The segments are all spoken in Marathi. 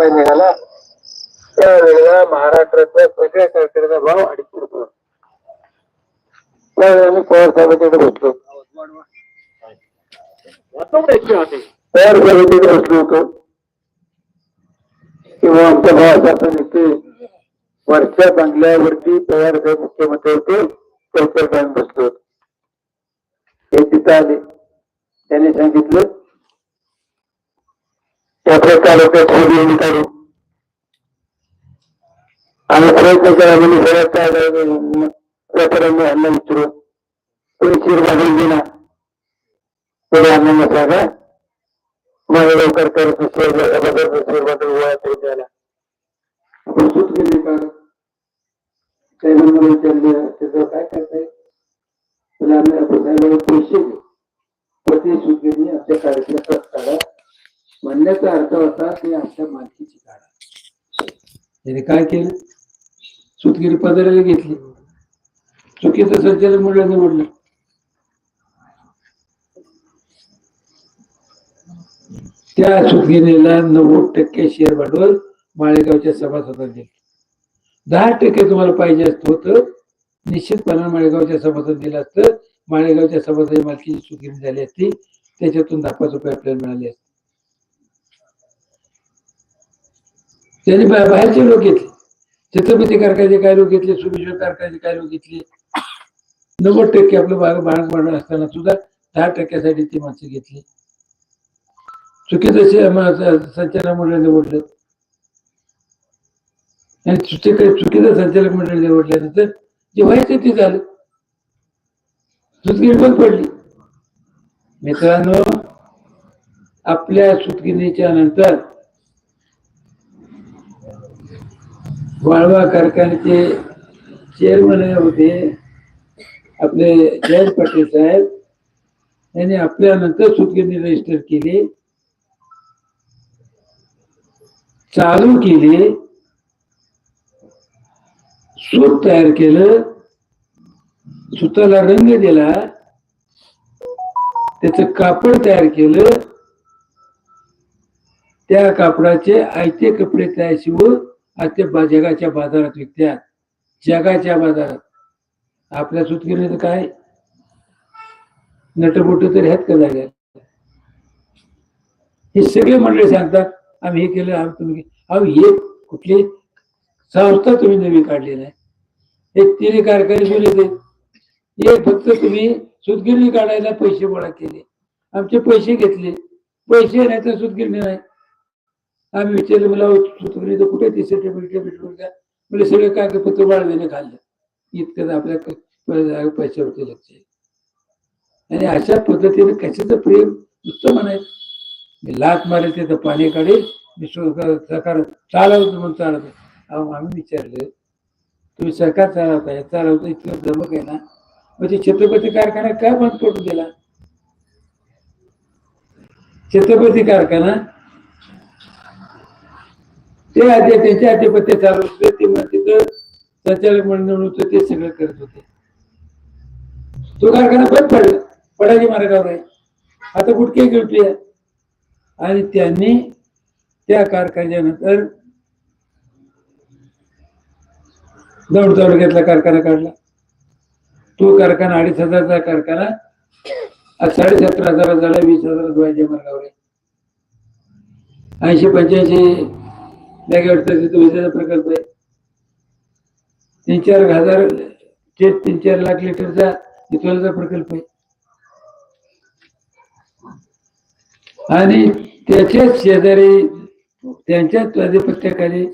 रुपये निघाला. त्यावेळेला महाराष्ट्रातल्या सगळ्या कारखान्याचा भाव अडीचशे रुपये आम्ही पवार बसलो. बसलो होतो. किंवा आमच्या भावाचा नेते वरच्या बंगल्यावरती तयार साहेब मुख्यमंत्री होते त्यांच्या बसलो होतो. ते तिथं आले. त्यांनी सांगितलं त्याच्या तालुक्यात होडी काढू आम्ही प्रयत्न केला म्हणजे सगळ्यात काय हल्ला विचारू. कोणी शिर पुढे लवकर करत बदल गोळा तरी द्यायला का? त्याचं काय करताय? तुला आम्ही पैसे आमच्या कार्यक्रमात म्हणण्याचा अर्थ होता की आमच्या मालकीची काढा त्याने काय केलं? सुतगिरी पदराला घेतली. चुकीचं संचालन म्हणलं निवडलं त्या सुतगिरीला नव्वद टक्के शेअर भांडवल माळेगावच्या सभासदांनी दिलं. दहा टक्के तुम्हाला पाहिजे असतं होतं निश्चितपणे माळेगावच्या सभासद दिलं असतं. माळेगावच्या सभासद मालकीची सुतगिरी झाली असती त्याच्यातून दहा पाच रुपये आपल्याला मिळाले असते. त्यांनी बाहेरचे लोक घेतले. छत्रपती कारखान्याचे काय लोक घेतले सुमेश्वर कारखान्याचे काय लोक घेतले. नव्वद टक्के आपलं भाग भाग भांडवल असताना सुद्धा दहा टक्क्यासाठी ती माणसं घेतली. चुकीचं संचालक मंडळ निवडलं आणि चुकीचं चुकीचं संचालक मंडळ निवडल्यानंतर जे व्हायचं ते झालं. सुतगिरी बंद पडली. मित्रांनो आपल्या सुतगिरीच्या नंतर वाळवा कारखान्याचे चेअरमन होते. आपले जयंत पाटील साहेब. यांनी आपल्यानंतर सुतगिरणी रजिस्टर केली. चालू केली. सूत तयार केलं. सुताला रंग दिला. त्याच कापड तयार केलं. त्या कापडाचे आयते कपडे तयार शिवून आज ते बा- जगाच्या बाजारात विकतात जगाच्या बाजारात. आपल्या सुतगिरीचं काय? नटबोट तरी ह्यात का जागा हे सगळे मंडळी सांगतात आम्ही हे केलं आम्ही तुम्ही अहो हे कुठली संस्था तुम्ही नवीन काढली नाही हे तिन्ही कारखाने जुने हे फक्त तुम्ही सुतगिरणी काढायला पैसे गोळा केले. आमचे पैसे घेतले. पैसे नाही तर सुतगिरणी नाही. आम्ही विचारलं मला सुतगिरणीचं कुठे ती सर्टिफिकेट भेटून द्या म्हणजे सगळे कागदपत्र वाढवेने खाल्लं इतकं आपल्या पैशावरती लक्ष आहे. आणि अशा पद्धतीने कशाचं प्रेम नुसतं म्हणायचं. मी लात मारेल तिथं पाणी काढेल. मी सरकार चालवतो म्हणून चालवतो. अहो आम्ही विचारलं तुम्ही सरकार चालवताय चालवतो. इतकं जमक आहे ना. म्हणजे छत्रपती कारखाना काय बंद पडून दिला? छत्रपती कारखाना ते आधी त्यांचे आधिपत्य चालू होते ते तिथं संचालक मंडळ होतं ते सगळं करत होते. तो कारखाना बंद पडला पडाजी मार्गावर आहे. आता गुटके गिळतोय आणि त्यांनी त्या कारखान्यानंतर दौड तालुक्यातला कारखाना काढला. तो कारखाना अडीच हजारचा कारखाना आज साडेसतरा हजार झाला वीस हजार मार्गावर आहे. ऐंशी पंच्याऐंशी मेगावॅटचा विजेचा प्रकल्प आहे. तीन चार हजार ते तीन चार लाख लिटरचा इथोलचा प्रकल्प आहे. आणि त्याच्याच शेजारी त्यांच्याच आधिपत्याखाली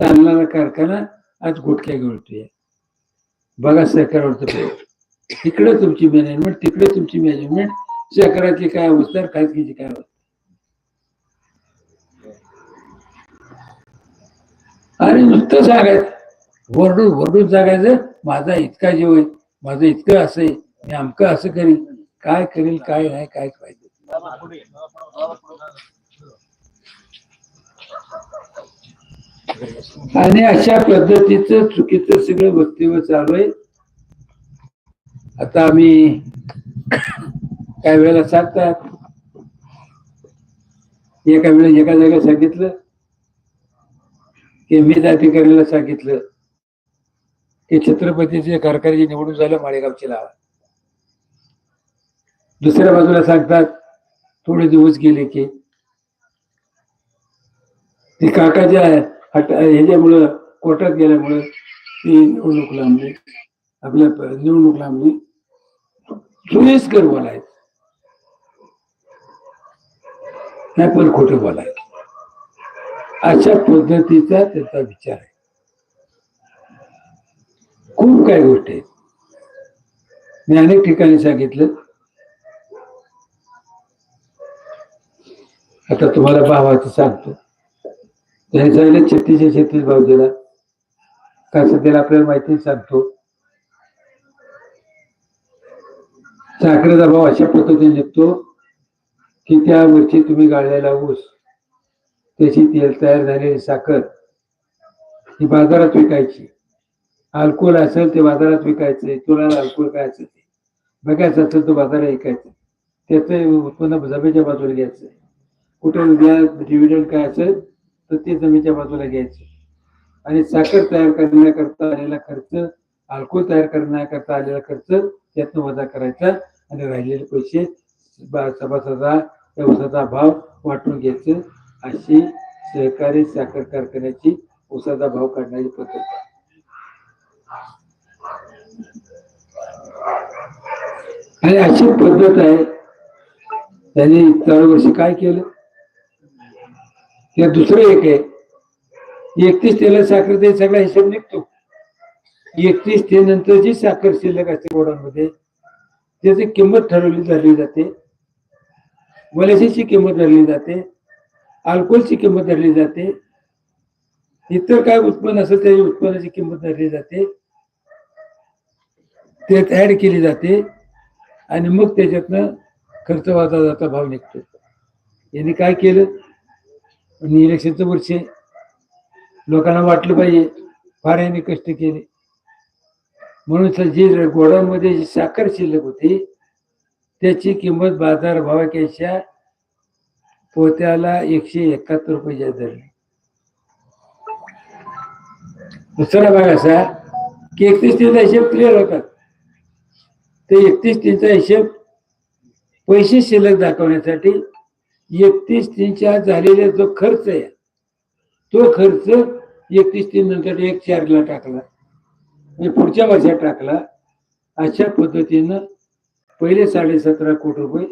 चालणारा कारखाना आज गुटख्या गिळतोय बघा सरकारवरचं प्रेम तुमची मॅनेजमेंट तिकडे तुमची मॅनेजमेंट सरकारची काय अवस्था खाजगीची काय अवस्था? आणि नुसतं सांगायचं वरडून वरडून सांगायचं माझा इतका जीव आहे माझं इतकं असं आहे मी अमकं असं करीन काय करेल काय नाही काय पाहिजे. आणि अशा पद्धतीचं चुकीचं सगळं वक्तव्य चालू आहे. आता आम्ही काही वेळेला सांगतात. एका वेळेला एका जागेत सांगितलं ते मी अधिकाऱ्याला सांगितलं की छत्रपतीचे कारखान्याची निवडून झालं माळेगावची लावा दुसऱ्या बाजूला सांगतात थोडे दिवस गेले की ती काकाच्या हट ह्याच्यामुळं कोर्टात गेल्यामुळं ती निवडणूक लांबली. आपल्या निवडणूक लांबली. सुरेशकर बोलायचं नाही पण खोटं बोलायचं. अशा पद्धतीचा त्याचा विचार आहे. खूप काही गोष्टी आहेत. मी अनेक ठिकाणी सांगितलं. आता तुम्हाला भावाचं सांगतो. त्याने सांगितलं छत्तीसशे छत्तीस भाव दिला का सध्याला आपल्याला माहिती सांगतो. साखरेचा भाव अशा पद्धतीने निघतो की त्या तुम्ही गाळलेला ऊस त्याची तेल तयार झालेली साखर ही बाजारात विकायची. अल्कोहोल असेल ते बाजारात विकायचे तुला अल्कोहोल काय असेल ते. बघायचं असेल तो बाजारात विकायचं त्याचं उत्पन्न जमेच्या बाजूला घ्यायचं. कुठे डिव्हिडंड काय असेल तर ते जमेच्या बाजूला घ्यायचं. आणि साखर तयार करण्याकरता आलेला खर्च अल्कोहोल तयार करण्याकरता आलेला खर्च त्यातनं वजा करायचा आणि राहिलेले पैसे सभासदा व्यवसायाचा भाव वाटून घ्यायचं. अशी सहकारी साखर कारखान्याची उसाचा भाव काढण्याची पद्धत आहे. आणि अशी पद्धत आहे त्यांनी चार वर्षी काय केलं? ते दुसरं एक आहे. एकतीस तेला साखर ते सगळा हिशोब निघतो. एकतीस ते नंतर जी साखर शिल्लक असते गोडांमध्ये त्याची किंमत ठरवली धरली जाते. वलशीची किंमत धरली जाते. अल्कोहोलची किंमत धरली जाते. इतर काय उत्पन्न असेल त्याची उत्पन्नाची किंमत धरली जाते. त्यात ऍड केली जाते आणि मग त्याच्यातनं खर्च वाचा जाता भाव निघतो. यांनी काय केलं? आणि इलेक्शनचं वर्ष लोकांना वाटलं पाहिजे. फार यांनी कष्ट केले. म्हणून जे जी गोडामध्ये जी साखर शिल्लक होती त्याची किंमत बाजारभावापेक्षा पोत्याला एकशे एकाहत्तर रुपये जास्त दुसरा भाग असा की एकतीस तीनचा हिशेब क्लिअर होतात ते एकतीस तीनचा हिशेब पैसे शिल्लक दाखवण्यासाठी एकतीस तीनच्या झालेला जो खर्च आहे तो खर्च एकतीस तीन नंतर एक चारला टाकला. म्हणजे पुढच्या वर्षात टाकला. अशा पद्धतीनं पहिले साडेसतरा कोटी रुपये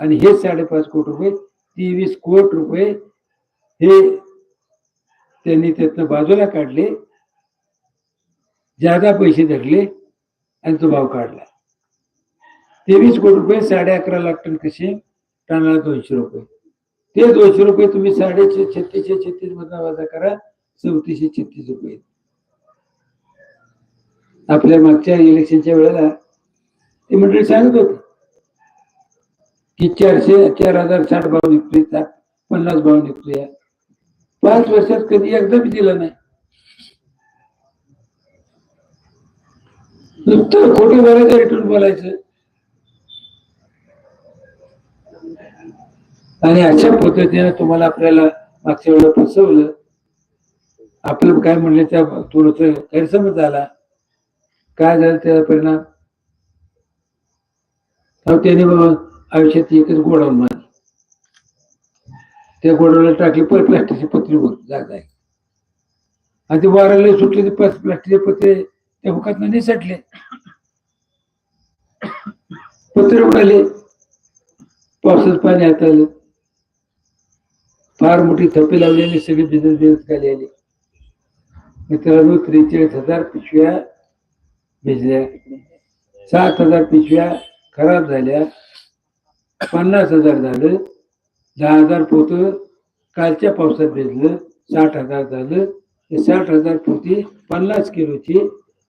आणि हे साडेपाच कोटी रुपये तेवीस कोट रुपये हे त्यांनी त्यातनं बाजूला काढले. जादा पैसे धरले आणि तो भाव काढला. तेवीस कोटी रुपये साडे अकरा लाख टन कसे? टनाला दोनशे रुपये. ते दोनशे रुपये तुम्ही साडे छत्तीसशे छत्तीस मधला वजा करा. चौतीसशे छत्तीस रुपये. आपल्या मागच्या इलेक्शनच्या वेळेला ते मंडळी सांगत होते की चारशे चार हजार साठ भाव निघतोय चा- पन्नास भाव निघतोय. पाच वर्षात कधी एकदा बी दिला नाही. नुसतं खोटे भरायचं रिटर्न बोलायचं. आणि अशा पद्धतीने तुम्हाला आपल्याला मागच्या वेळेला फसवलं. आपलं काय म्हणलं त्या थोडस गैरसमज झाला. काय झालं त्याचा परिणाम? अहो त्याने बाबा आयुष्यात एकच गोडाऊन मारली. त्या गोडाऊनला टाकली पर प्लास्टिकची पत्री वर जागा आहे. आणि ते वाराला सुटले ते प्लास्टिकचे पत्रे त्या हुकात निसटले पत्रे उडाले. पावसात पाणी हात आलं फार मोठी थपे लावलेली सगळी बिझनेस बिझनेस खाली आली. मित्रांनो त्रेचाळीस हजार पिशव्या भिजल्या. सात हजार पिशव्या खराब झाल्या. पन्नास हजार झालं दहा हजार पोत कालच्या पावसात भेजलं साठ हजार झालं. ते साठ हजार पोती पन्नास किलोची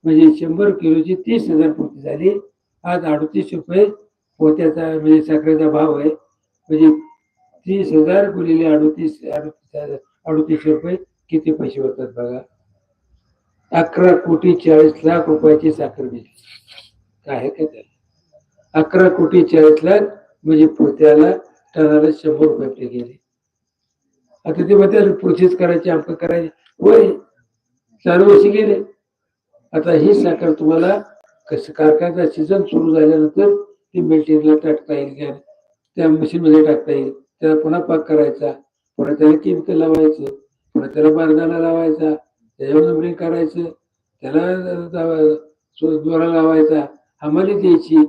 म्हणजे शंभर किलोची तीस हजार पोती झाली. आज अडतीस रुपये पोत्याचा म्हणजे साखरेचा भाव आहे. म्हणजे तीस हजार गुणिले अडतीस अडतीस अडतीस रुपये किती पैसे होतात बघा. अकरा कोटी चाळीस लाख रुपयाची साखर मिळते काय आहे का त्याला अकरा कोटी चाळीस लाख म्हणजे पोत्याला टनाला शंभर रुपये आपले गेले. आता ते म्हणते प्रोसेस करायची अमकं करायची. होय चार वर्ष गेले. आता ही साखर तुम्हाला कसं कारखान्याचा सीझन सुरू झाल्यानंतर ती मेल्टिंगला टाकता येईल का? त्या मशीनमध्ये टाकता येईल. त्याला पुन्हा पाक करायचा. पुन्हा त्याला केमिकल लावायचं. पुन्हा त्याला बारदाना लावायचा. त्याच्यावर नंबरिंग करायचं. त्याला दोरा लावायचा. हमाली द्यायची.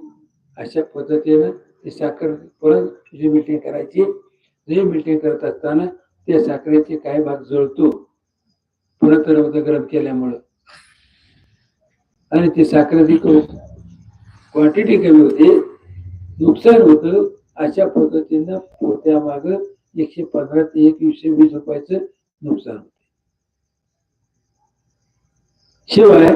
अशा पद्धतीनं ते साखर परत तुझी मिटिंग करायची. जे मिटिंग करत असताना त्या साखरेचे काही भाग जळतो. पुन्हा तर गरम केल्यामुळं. आणि ती साखरेची क्वांटिटी कमी होते नुकसान होतं अशा पद्धतीनं पोत्या माग एकशे पंधरा ते एक एकशे वीस रुपयाचं नुकसान होते. शिवाय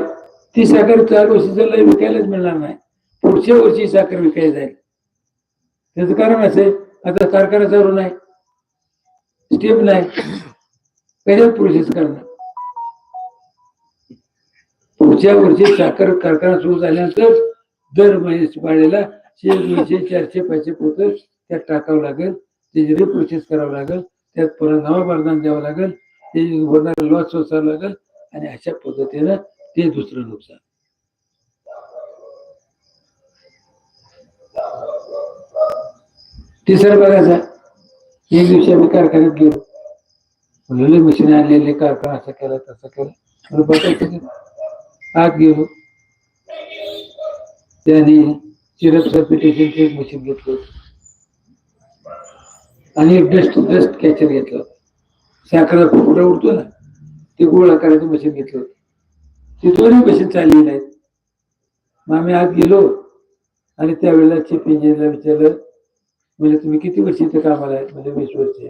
ती साखर चार सीझनला विकायलाच मिळणार नाही. पुढच्या वर्षी साखर विकायला जाईल. त्याचं कारण असं आता कारखाना चालू नाही. स्टेप नाही. कशा प्रोसेस करणार पुढच्या वर्षी साखर कारखाना सुरू झाल्यानंतर दर महिन्याच्या पाळीला शे दोनशे चारशे पैसे पोत त्यात टाकावं लागेल. त्याची रिप्रोसेस करावं लागेल त्यात पुन्हा नवा वरदान द्यावं लागेल. ते होणारा लॉस सोसावं लागेल. आणि अशा पद्धतीनं ते दुसरं नुकसान. तिसरं बघायचा. एक दिवशी आम्ही कारखान्यात गेलो. मुलं मशीन आणलेले कारखाना असं केला तसं केलं. आणि बघायचं आत गेलो. त्याने चिरप सर्पिटेशनचं एक मशीन घेतलं आणि एक टू डस्ट कॅचर घेतलं साखर साखरेचा उडतो ना ते गोळा करायचं मशीन घेतलं होतं. ते दोन्ही मशीन चालली नाहीत मग आम्ही आत गेलो. आणि त्यावेळेला चिप इंजिनला विचारलं म्हणजे तुम्ही किती वर्ष इथे कामाला आहे? म्हणजे वीस वर्ष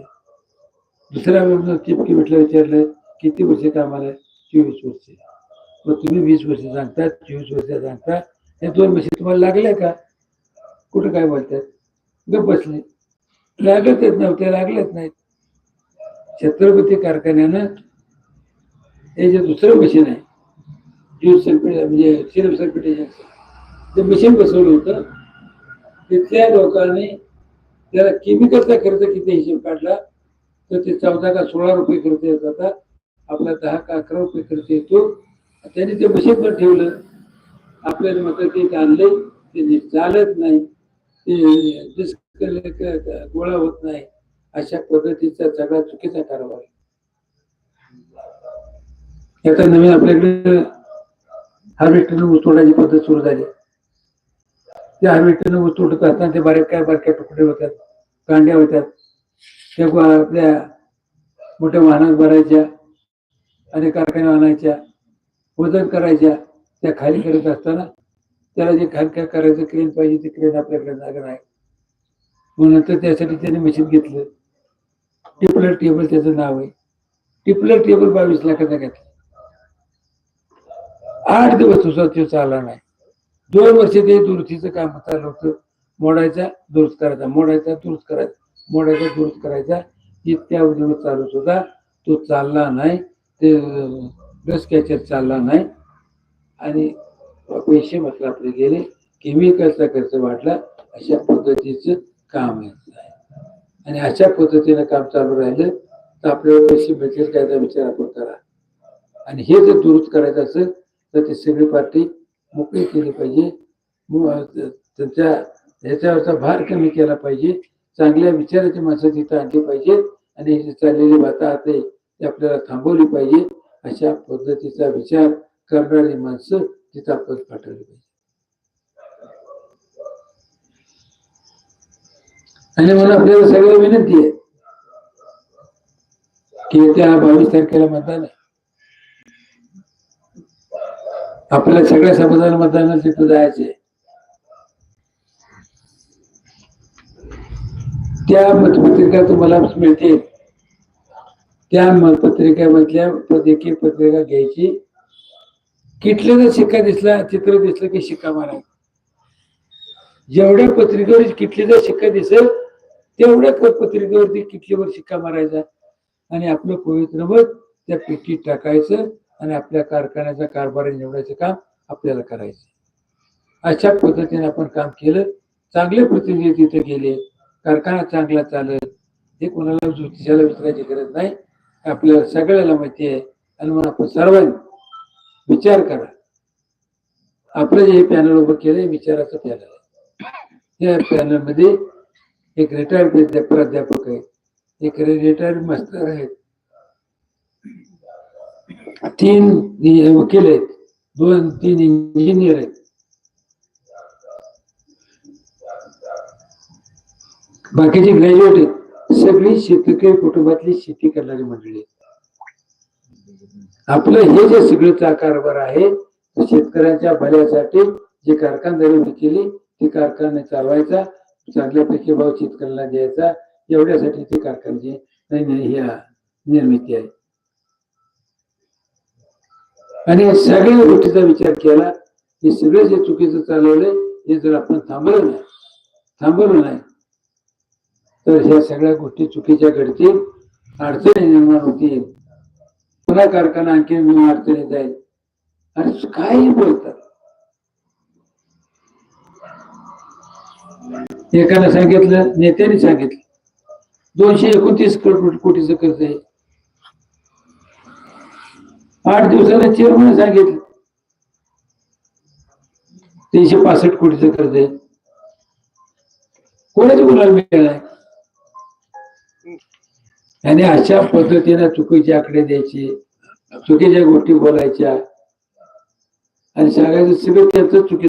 दुसऱ्या वेळेला चिपकी किमिटला विचारलं किती वर्ष कामाला आहे? चोवीस वर्ष मग तुम्ही वीस वर्ष सांगता चोवीस वर्ष सांगता या दोन वर्ष तुम्हाला लागल्या का? कुठं काय बोलतात? गप बसले. लागतच नव्हते लागलेच नाहीत. छत्रपती कारखान्यानं हे जे दुसरं मशीन आहे ज्यूस सल्फेट म्हणजे सिरप सल्फेटेशन ते मशीन बसवलं होतं. तिथल्या लोकांनी त्याला केमिकलचा खर्च किती हिशेब काढला तर ते चौदा का सोळा रुपये खर्च येत होता. आपला दहा का अकरा रुपये खर्च येतो. त्याने ते मशीन पण ठेवलं. आपल्याला मात्र ते आणलंय ते चालत नाही. ते गोळा होत नाही. अशा पद्धतीचा सगळा चुकीचा कारभार आहे. आता नवीन आपल्याकडे हार्वेस्टर ऊस तोडायची पद्धत सुरू झाली. त्या हार्वेस्टरनं ऊस तुटत असताना ते बारीक काय बारक्या तुकडे होतात कांड्या होतात. त्या आपल्या मोठ्या वाहनात भरायच्या आणि कारखान्या आणायच्या वजन करायच्या त्या खाली करत असताना त्याला जे खाली काय करायचं क्रेन पाहिजे ते क्रेन आपल्याकडे जागा नाही. मग नंतर त्यासाठी त्याने मशीन घेतलं. टिपलर टेबल त्याचं नाव आहे. टिपलर टेबल बावीस लाखाचा घेतला. आठ दिवस तुझा तो चालला नाही. दोन वर्ष ते दुरुस्तीचं काम चालू होतं मोडायचा दुरुस्त करायचा. मोडायचा दुरुस्त करायचा. मोडायचा दुरुस्त करायचा. इतक्या उद्योग चालूच होता तो चालला नाही. ते ब्रश कॅचर चालला नाही. आणि पैसे मात्र आपले गेले केमिकलचा खर्च वाढला अशा पद्धतीचं काम आहे. आणि अशा पद्धतीनं काम चालू राहिलं तर आपल्याला पैसे मिळतील त्याचा विचार आपण करा. आणि हे जर दुरुस्त करायचं असेल तर ती सगळी पार्टी मोकळी केली पाहिजे. त्यांच्या ह्याच्यावरचा भार कमी केला पाहिजे. चांगल्या विचाराची माणसं तिथं आणली पाहिजे. आणि जी चाललेली वाताहत आहे ती आपल्याला थांबवली पाहिजे. अशा पद्धतीचा विचार करणारी माणसं तिथं आपण पाठवली पाहिजे. आणि मला आपल्याला सगळ्या विनंती आहे की त्या बावीस तारखेला मतदान आहे. आपल्याला सगळ्या समाजाला मतदानाला तिथं जायचे त्या मतपत्रिका तुम्हाला मिळतील. त्या मतपत्रिकेमधल्या प्रत्येकी पत्रिका घ्यायची. किटलेला शिक्का दिसला चित्र दिसलं की शिक्का मारायचा. जेवढ्या पत्रिकेवर किटलीचा शिक्का दिसेल तेवढ्या पत्रिकेवरती किटलीवर शिक्का मारायचा? आणि आपलं पवित्र मत त्या पेटीत टाकायचं. आणि आपल्या कारखान्याचा कारभार निवडायचं काम आपल्याला करायचं. अशा पद्धतीने आपण काम केलं. चांगले प्रतिनिधी तिथे गेले. कारखाना चांगला चालत. हे कोणाला ज्योतिषाला विचारायची गरज नाही. आपल्याला सगळ्याला माहिती आहे. आणि मग आपण सर्वांनी विचार करा. आपलं जे पॅनल उभं केलंय विचाराचं पॅनल आहे. या पॅनलमध्ये एक रिटायर्ड प्राध्यापक आहे एक रिटायर्ड मास्तर आहेत. तीन नि- वकील आहेत दोन तीन इंजिनियर आहेत बाकीचे ग्रॅज्युएट आहेत सगळी शेतकरी कुटुंबातली शेती करणारी मंडळी आपलं हे जे सगळं कारभार आहे शेतकऱ्यांच्या भल्यासाठी जे कारखानदारी केली ते कारखाने चालवायचा चांगल्यापैकी भाव शेतकऱ्यांना द्यायचा एवढ्यासाठी ते कारखान्याची नाही नाही ह्या निर्मिती आहे आणि या सगळ्या गोष्टीचा विचार केला हे सगळं जे चुकीचं चालवलंय हे जर आपण थांबलं नाही थांबवलं नाही तर ह्या सगळ्या गोष्टी चुकीच्या घडतील अडचणी निर्माण होतील. पुन्हा कारखाना आणखी अडचणीत जाईल आणि काही बोलतात. एकाला सांगितलं नेत्याने सांगितलं. दोनशे एकोणतीस कोटीचं कर्ज आहे. आठ दिवसाला चेअरमन सांगितलं. तीनशे पासष्ट कोटीचं कर्ज आहे. कोणाच्या मुलाला मिळालाय आणि अशा पद्धतीने चुकीचे आकडे द्यायचे चुकीच्या गोष्टी बोलायच्या. आणि सांगायचं सगळं त्यांचं चुकी